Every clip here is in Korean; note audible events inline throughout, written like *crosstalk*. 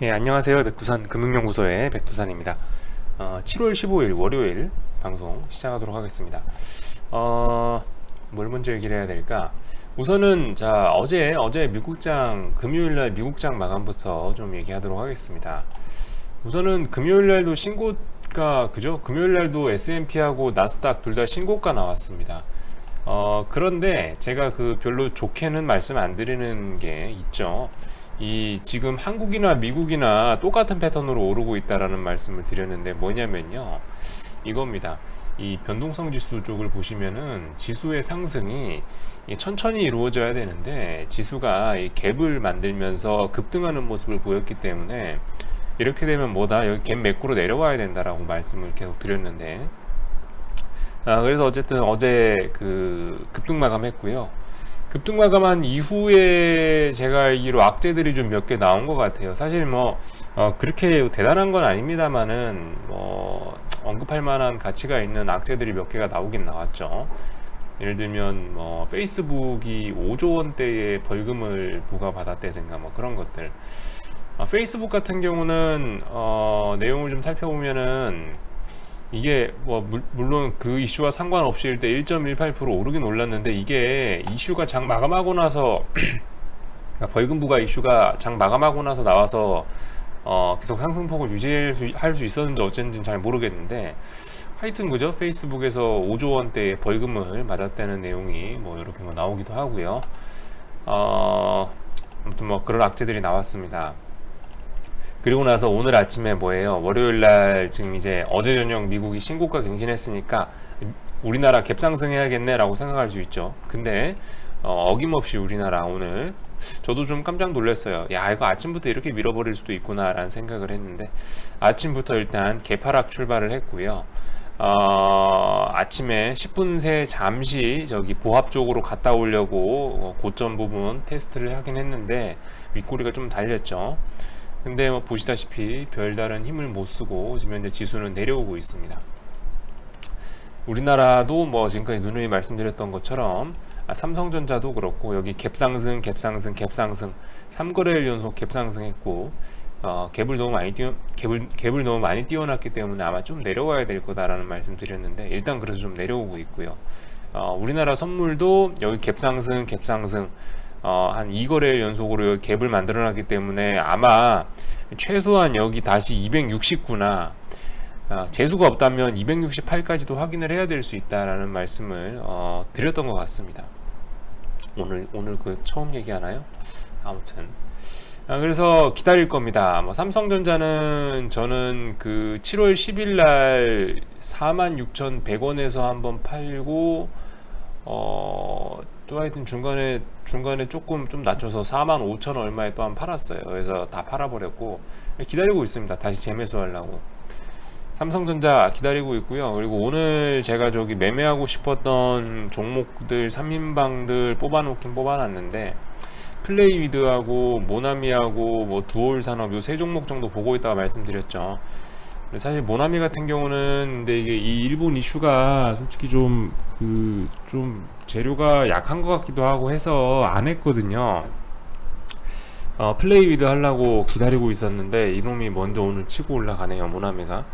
예, 안녕하세요. 백두산 금융연구소의 백두산입니다. 어, 7월 15일 월요일 방송 시작하도록 하겠습니다. 어, 뭘 먼저 얘기를 해야 될까? 우선은 자 어제 어제 미국장 금요일날 미국장 마감부터 좀 얘기하도록 하겠습니다. 우선은 금요일날도 신고가 그죠? 금요일날도 S&P하고 나스닥 둘 다 신고가 나왔습니다. 어, 그런데 제가 그 별로 좋게는 말씀 안 드리는 게 있죠. 이 지금 한국이나 미국이나 똑같은 패턴으로 오르고 있다라는 말씀을 드렸는데 뭐냐면요. 이겁니다. 이 변동성 지수 쪽을 보시면은 지수의 상승이 천천히 이루어져야 되는데 지수가 이 갭을 만들면서 급등하는 모습을 보였기 때문에 이렇게 되면 뭐다 여기 갭 매크로 내려와야 된다라고 말씀을 계속 드렸는데 아 그래서 어쨌든 어제 그 급등 마감했고요. 급등 마감한 이후에 제가 알기로 악재들이 좀 몇 개 나온 것 같아요. 사실 뭐 어, 그렇게 대단한 건 아닙니다만은 뭐 언급할 만한 가치가 있는 악재들이 몇 개가 나오긴 나왔죠. 예를 들면 뭐 페이스북이 5조 원대의 벌금을 부과받았다든가 뭐 그런 것들. 어, 페이스북 같은 경우는 어, 내용을 좀 살펴보면은 이게 뭐 물, 물론 그 이슈와 상관없이 일때 1.18% 오르긴 올랐는데 이게 이슈가 장 마감하고 나서 *clears throat* 그러니까 벌금 부과 이슈가 장 마감하고 나서 나와서 어, 계속 상승폭을 유지할 수, 할수 있었는지 어쨌는지 잘 모르겠는데 하여튼 그죠? 페이스북에서 5조 원대 벌금을 맞았다는 내용이 뭐 이렇게 뭐 나오기도 하고요. 어, 아무튼 뭐 그런 악재들이 나왔습니다 그리고 나서 오늘 아침에 뭐예요? 월요일 날 지금 이제 어제 저녁 미국이 신고가 갱신했으니까 우리나라 갭상승해야겠네라고 생각할 수 있죠. 근데 어, 어김없이 우리나라 오늘 저도 좀 깜짝 놀랐어요. 야 이거 아침부터 이렇게 밀어버릴 수도 있구나라는 생각을 했는데 아침부터 일단 개파락 출발을 했고요. 어, 아침에 10분 새 잠시 저기 보합 쪽으로 갔다 오려고 어, 고점 부분 테스트를 하긴 했는데 윗꼬리가 좀 달렸죠. 근데 뭐 보시다시피 별다른 힘을 못 쓰고 지금 현재 지수는 내려오고 있습니다. 우리나라도 뭐 지금까지 누누이 말씀드렸던 것처럼 아, 삼성전자도 그렇고 여기 갭상승, 갭상승, 갭상승 3거래일 연속 갭상승했고 어, 갭을 너무 많이 띄워 갭을, 갭을 너무 많이 띄워놨기 때문에 아마 좀 내려와야 될 거다라는 말씀드렸는데 일단 그래서 좀 내려오고 있고요. 어, 우리나라 선물도 여기 갭상승, 갭상승 어, 한 2거래 연속으로 갭을 만들어 놨기 때문에 아마 최소한 여기 다시 269나 어, 재수가 없다면 268까지도 확인을 해야 될 수 있다라는 말씀을 어, 드렸던 것 같습니다. 오늘 오늘 그 처음 얘기하나요? 아무튼 아, 그래서 기다릴 겁니다. 뭐 삼성전자는 저는 그 7월 10일 날 46,100원에서 한번 팔고 어, 또 하여튼 중간에 중간에 조금 좀 낮춰서 4만 5천 얼마에 또 한 팔았어요. 그래서 다 팔아버렸고 기다리고 있습니다. 다시 재매수하려고. 삼성전자 기다리고 있고요. 그리고 오늘 제가 저기 매매하고 싶었던 종목들 3인방들 뽑아놓긴 뽑아놨는데 플레이위드하고 모나미하고 뭐 두올 산업 요 세 종목 정도 보고 있다가 말씀드렸죠. 사실 모나미 같은 경우는 근데 이게 이 일본 이슈가 솔직히 좀 그좀 그 재료가 약한 것 같기도 하고 해서 안 했거든요. 어, 플레이 위드 하려고 기다리고 있었는데 이놈이 먼저 오늘 치고 올라가네요 모나미가.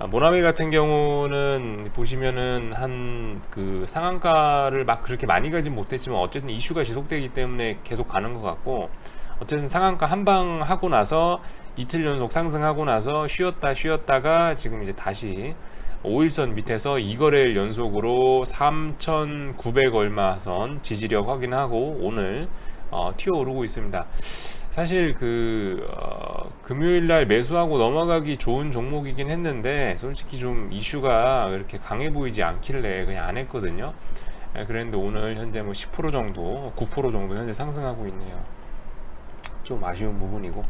아, 모나미 같은 경우는 보시면은 한 그 상한가를 막 그렇게 많이 가진 못했지만 어쨌든 이슈가 지속되기 때문에 계속 가는 것 같고 어쨌든 상한가 한방 하고 나서 이틀 연속 상승하고 나서 쉬었다 쉬었다가 지금 이제 다시 5일선 밑에서 2거래일 연속으로 3,900 얼마 선 지지력 확인하고 오늘 어, 튀어 오르고 있습니다. 사실 그 어, 금요일 날 매수하고 넘어가기 좋은 종목이긴 했는데 솔직히 좀 이슈가 그렇게 강해 보이지 않길래 그냥 안 했거든요. 예, 그랬는데 오늘 현재 뭐 10% 정도, 9% 정도 현재 상승하고 있네요. 좀 아쉬운 부분이고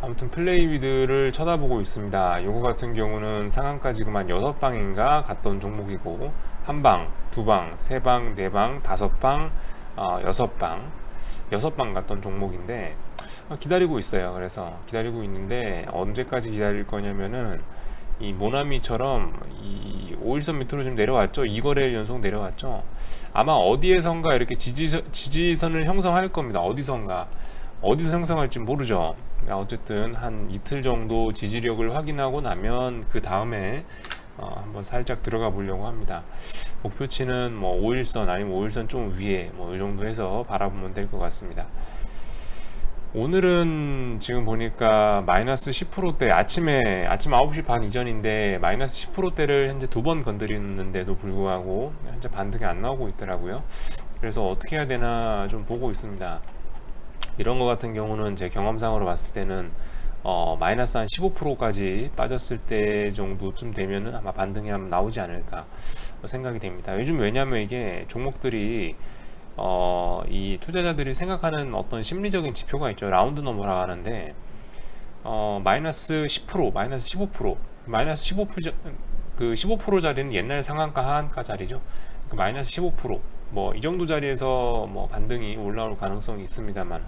아무튼 플레이 위드를 쳐다보고 있습니다. 요거 같은 경우는 상한가 지금 한 6방인가 갔던 종목이고 한 방, 두 방, 세 방, 네 방, 다섯 방, 어, 여섯 방 여섯 방 갔던 종목인데 어, 기다리고 있어요. 그래서 기다리고 있는데 언제까지 기다릴 거냐면은 이 모나미처럼 이 5일선 밑으로 좀 내려왔죠. 2거래일 연속 내려왔죠. 아마 어디에선가 이렇게 지지선, 지지선을 형성할 겁니다. 어디선가. 어디서 형성할지 모르죠. 어쨌든 한 이틀 정도 지지력을 확인하고 나면 그 다음에 어, 한번 살짝 들어가 보려고 합니다. 목표치는 뭐 5일선 아니면 5일선 좀 위에 뭐 이 정도 해서 바라보면 될 것 같습니다. 오늘은 지금 보니까 마이너스 10%대 아침에 아침 9시 반 이전인데 마이너스 10%대를 현재 두 번 건드리는데도 불구하고 현재 반등이 안 나오고 있더라고요. 그래서 어떻게 해야 되나 좀 보고 있습니다. 이런 거 같은 경우는 제 경험상으로 봤을 때는 어, 마이너스 한 15%까지 빠졌을 때 정도쯤 되면은 아마 반등이 한번 나오지 않을까 생각이 됩니다. 요즘 왜냐면 이게 종목들이 어, 이 투자자들이 생각하는 어떤 심리적인 지표가 있죠. 라운드 넘어라 하는데 어, 마이너스 10%, 마이너스 15%, 마이너스 15%, 그 15%짜리는 옛날 상한가 하한가 자리죠. 그 마이너스 15%, 뭐 이 정도 자리에서 뭐 반등이 올라올 가능성이 있습니다만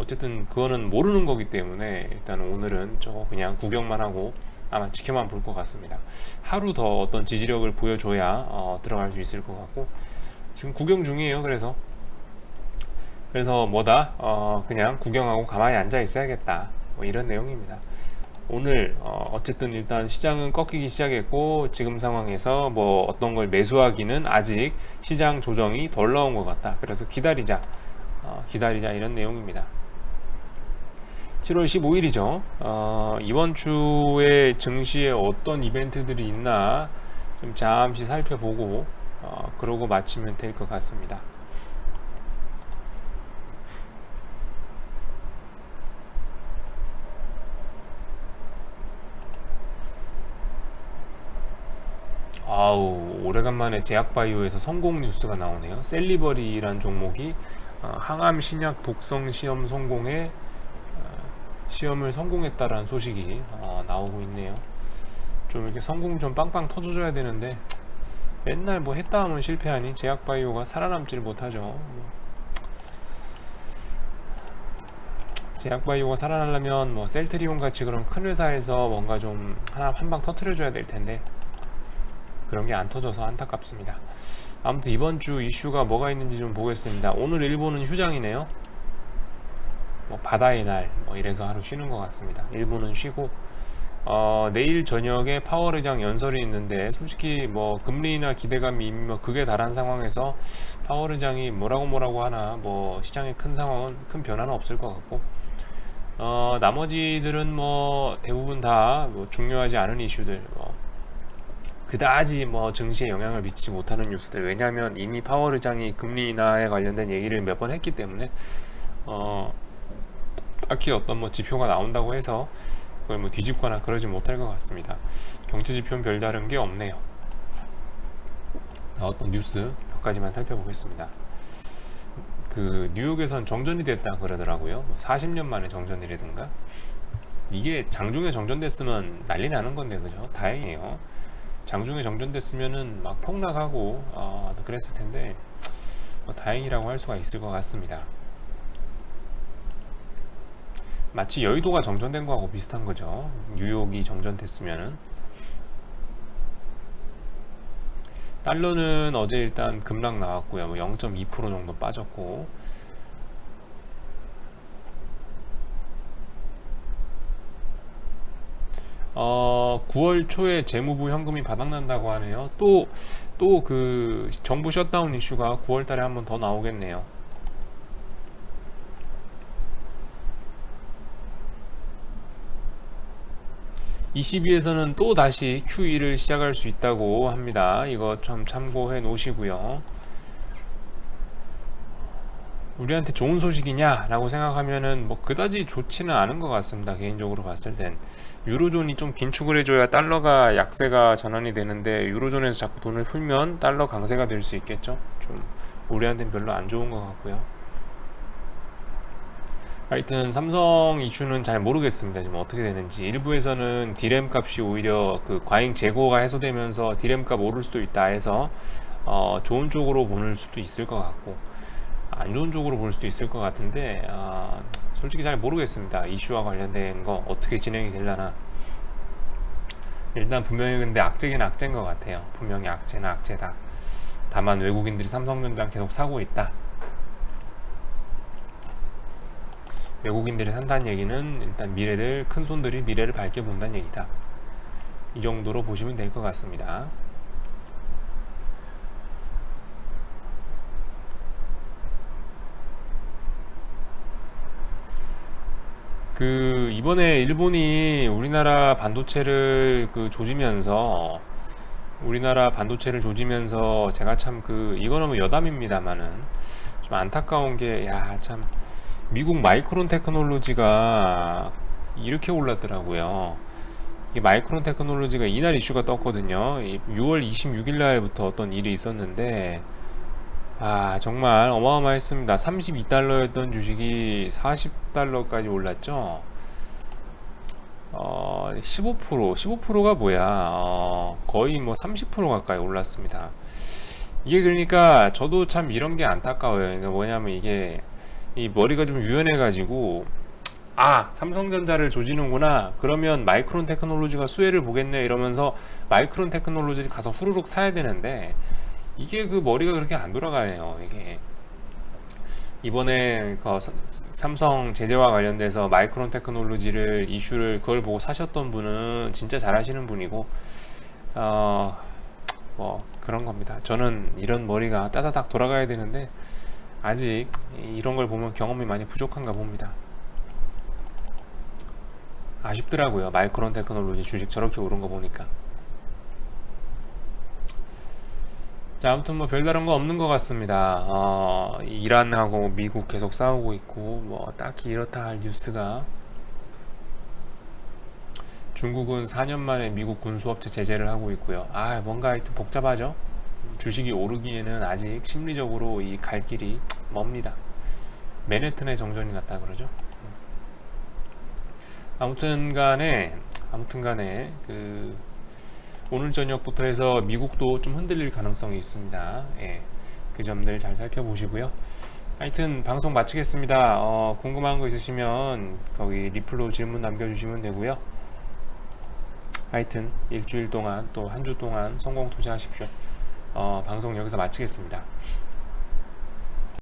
어쨌든 그거는 모르는 거기 때문에 일단 오늘은 저 그냥 구경만 하고 아마 지켜만 볼 것 같습니다. 하루 더 어떤 지지력을 보여줘야 어, 들어갈 수 있을 것 같고 지금 구경 중이에요. 그래서 그래서 뭐다 어, 그냥 구경하고 가만히 앉아 있어야겠다. 뭐 이런 내용입니다. 오늘 어, 쨌든 일단 시장은 꺾이기 시작했고 지금 상황에서 뭐 어떤 걸 매수하기는 아직 시장 조정이 덜 나온 것 같다. 그래서 기다리자, 어, 기다리자 이런 내용입니다. 7월 15일이죠. 어, 이번 주에 증시에 어떤 이벤트들이 있나 좀 잠시 살펴보고 어, 그러고 마치면 될 것 같습니다. 아우 오래간만에 제약바이오에서 성공 뉴스가 나오네요. 셀리버리라는 종목이 어, 항암 신약 독성 시험 성공에 어, 시험을 성공했다라는 소식이 어, 나오고 있네요. 좀 이렇게 성공 좀 빵빵 터져줘야 되는데 맨날 뭐 했다 하면 실패하니 제약바이오가 살아남지를 못하죠. 뭐. 제약바이오가 살아나려면 뭐 셀트리온 같이 그런 큰 회사에서 뭔가 좀 하나 한 방 터트려줘야 될 텐데 그런 게 안 터져서 안타깝습니다. 아무튼 이번 주 이슈가 뭐가 있는지 좀 보겠습니다. 오늘 일본은 휴장이네요. 뭐 바다의 날, 뭐 이래서 하루 쉬는 것 같습니다. 일본은 쉬고 어, 내일 저녁에 파월 의장 연설이 있는데 솔직히 뭐 금리나 기대감이 뭐 극에 달한 상황에서 파월 의장이 뭐라고 뭐라고 하나 뭐 시장에 큰 상황은 큰 변화는 없을 것 같고 어, 나머지들은 뭐 대부분 다 뭐 중요하지 않은 이슈들 뭐 그다지 뭐 증시에 영향을 미치지 못하는 뉴스들 왜냐하면 이미 파월 의장이 금리 인하에 관련된 얘기를 몇 번 했기 때문에 어 딱히 어떤 뭐 지표가 나온다고 해서 그걸 뭐 뒤집거나 그러지 못할 것 같습니다. 경제 지표는 별다른 게 없네요. 어떤 뉴스 몇 가지만 살펴보겠습니다. 그 뉴욕에선 정전이 됐다 그러더라고요. 뭐 40년 만에 정전이라든가 이게 장중에 정전됐으면 난리 나는 건데 그죠? 다행이에요. 장중에 정전됐으면은 막 폭락하고 어, 그랬을 텐데 뭐 다행이라고 할 수가 있을 것 같습니다. 마치 여의도가 정전된 거하고 비슷한 거죠. 뉴욕이 정전됐으면은 달러는 어제 일단 급락 나왔고요. 뭐 0.2% 정도 빠졌고 어, 9월 초에 재무부 현금이 바닥난다고 하네요. 또, 또 그 정부 셧다운 이슈가 9월 달에 한 번 더 나오겠네요. ECB에서는 또 다시 QE를 시작할 수 있다고 합니다. 이거 좀 참고해 놓으시고요. 우리한테 좋은 소식이냐 라고 생각하면은 뭐 그다지 좋지는 않은 것 같습니다 개인적으로 봤을 땐. 유로존이 좀 긴축을 해줘야 달러가 약세가 전환이 되는데 유로존에서 자꾸 돈을 풀면 달러 강세가 될 수 있겠죠? 좀 우리한테는 별로 안 좋은 것 같고요. 하여튼 삼성 이슈는 잘 모르겠습니다 지금 어떻게 되는지. 일부에서는 디램 값이 오히려 그 과잉 재고가 해소되면서 디램 값 오를 수도 있다 해서 어 좋은 쪽으로 보낼 수도 있을 것 같고 안 좋은 쪽으로 볼 수도 있을 것 같은데 아, 솔직히 잘 모르겠습니다. 이슈와 관련된 거 어떻게 진행이 되려나 일단 분명히 근데 악재긴 악재인 것 같아요. 분명히 악재는 악재다. 다만 외국인들이 삼성전자 계속 사고 있다. 외국인들이 산다는 얘기는 일단 미래를 큰 손들이 미래를 밝게 본다는 얘기다. 이 정도로 보시면 될 것 같습니다. 그 이번에 일본이 우리나라 반도체를 그 조지면서 우리나라 반도체를 조지면서 제가 참 그 이거는 뭐 여담입니다만은 좀 안타까운 게 야 참 미국 마이크론 테크놀로지가 이렇게 올랐더라고요. 이 마이크론 테크놀로지가 이날 이슈가 떴거든요. 이 6월 26일 날부터 어떤 일이 있었는데 아 정말 어마어마했습니다. 32달러였던 주식이 40달러까지 올랐죠. 어, 15% 15%가 뭐야? 어, 거의 뭐 30% 가까이 올랐습니다. 이게 그러니까 저도 참 이런 게 안타까워요. 그러니까 뭐냐면 이게 이 머리가 좀 유연해가지고 아 삼성전자를 조지는구나 그러면 마이크론 테크놀로지가 수혜를 보겠네 이러면서 마이크론 테크놀로지를 가서 후루룩 사야 되는데 이게 그 머리가 그렇게 안 돌아가네요 이게 이번에 그 사- 삼성 제재와 관련돼서 마이크론 테크놀로지를 이슈를 그걸 보고 사셨던 분은 진짜 잘하시는 분이고 어 뭐 그런 겁니다 저는 이런 머리가 따다닥 돌아가야 되는데 아직 이런 걸 보면 경험이 많이 부족한가 봅니다 아쉽더라고요. 마이크론 테크놀로지 주식 저렇게 오른 거 보니까. 자, 아무튼 뭐 별다른 거 없는 것 같습니다. 어, 이란하고 미국 계속 싸우고 있고, 뭐 딱히 이렇다 할 뉴스가 중국은 4년 만에 미국 군수업체 제재를 하고 있고요. 아, 뭔가 하여튼 복잡하죠? 주식이 오르기에는 아직 심리적으로 이 갈 길이 멉니다. 맨해튼의 정전이 났다 그러죠. 아무튼 간에 아무튼 간에 그 오늘 저녁부터 해서 미국도 좀 흔들릴 가능성이 있습니다. 예. 그 점들 잘 살펴보시고요. 하여튼 방송 마치겠습니다. 어, 궁금한 거 있으시면 거기 리플로 질문 남겨주시면 되고요. 하여튼 일주일 동안 또 한 주 동안 성공 투자하십시오. 어, 방송 여기서 마치겠습니다.